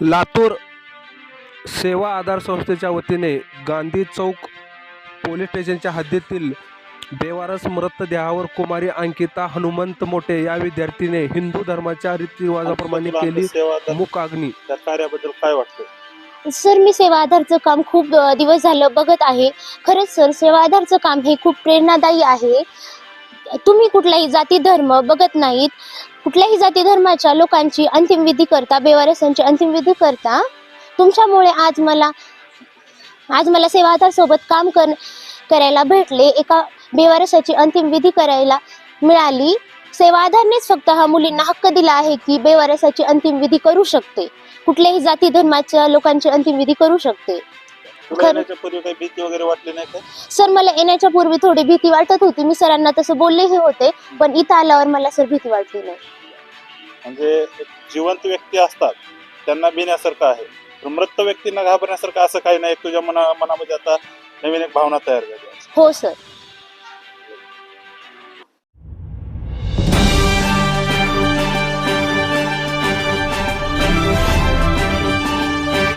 लातूर सेवा आधार संस्थेच्या वतीने गांधी चौक पोलीस स्टेशनच्या हद्दीतील बेवारस मृतदेहावर कुमारी अंकिता हनुमंत मोठे या विद्यार्थीने हिंदू धर्माच्या रीतिरिवाजाप्रमाणे केली मुकाग्नी. त्या कार्याबद्दल काय वाटतं सर मी सेवा आधारचं काम खूप दिवस झालं बघत आहे. खरंच सर सेवा आधारचं काम हे खूप प्रेरणादायी आहे. तुम्ही कुठलाही जाती धर्म बघत नाहीत कुठल्याही जाती धर्माच्या लोकांची अंतिम विधी करता बेवारसांची अंतिम विधी करता तुमच्यामुळे आज मला आज मला सेवा सोबत काम कर करायला भेटले एका बेवारसाची अंतिम विधी करायला मिळाली. सेवाधारनेच फक्त हा मुलींना हक्क दिला आहे की बेवारसाची अंतिम विधी करू शकते. कुठल्याही जाती धर्माच्या लोकांची अंतिम विधी करू शकते. तुला खरं. येण्याच्या पूर्वी काही भीती वगैरे वाटली नाही का? सर मला येण्याच्या पूर्वी थोडी भीती वाटत होती. मी सरांना तसं बोललेही होते पण इथं आल्यावर मला सर भीती वाटली नाही. म्हणजे जिवंत व्यक्ती असतात त्यांना भिण्यासारखं आहे. मृत व्यक्तींना घाबरण्यासारखं असं काही नाही. तुझ्या मना मनामध्ये आता नवीन एक भावना तयार झाली आहे. हो सर.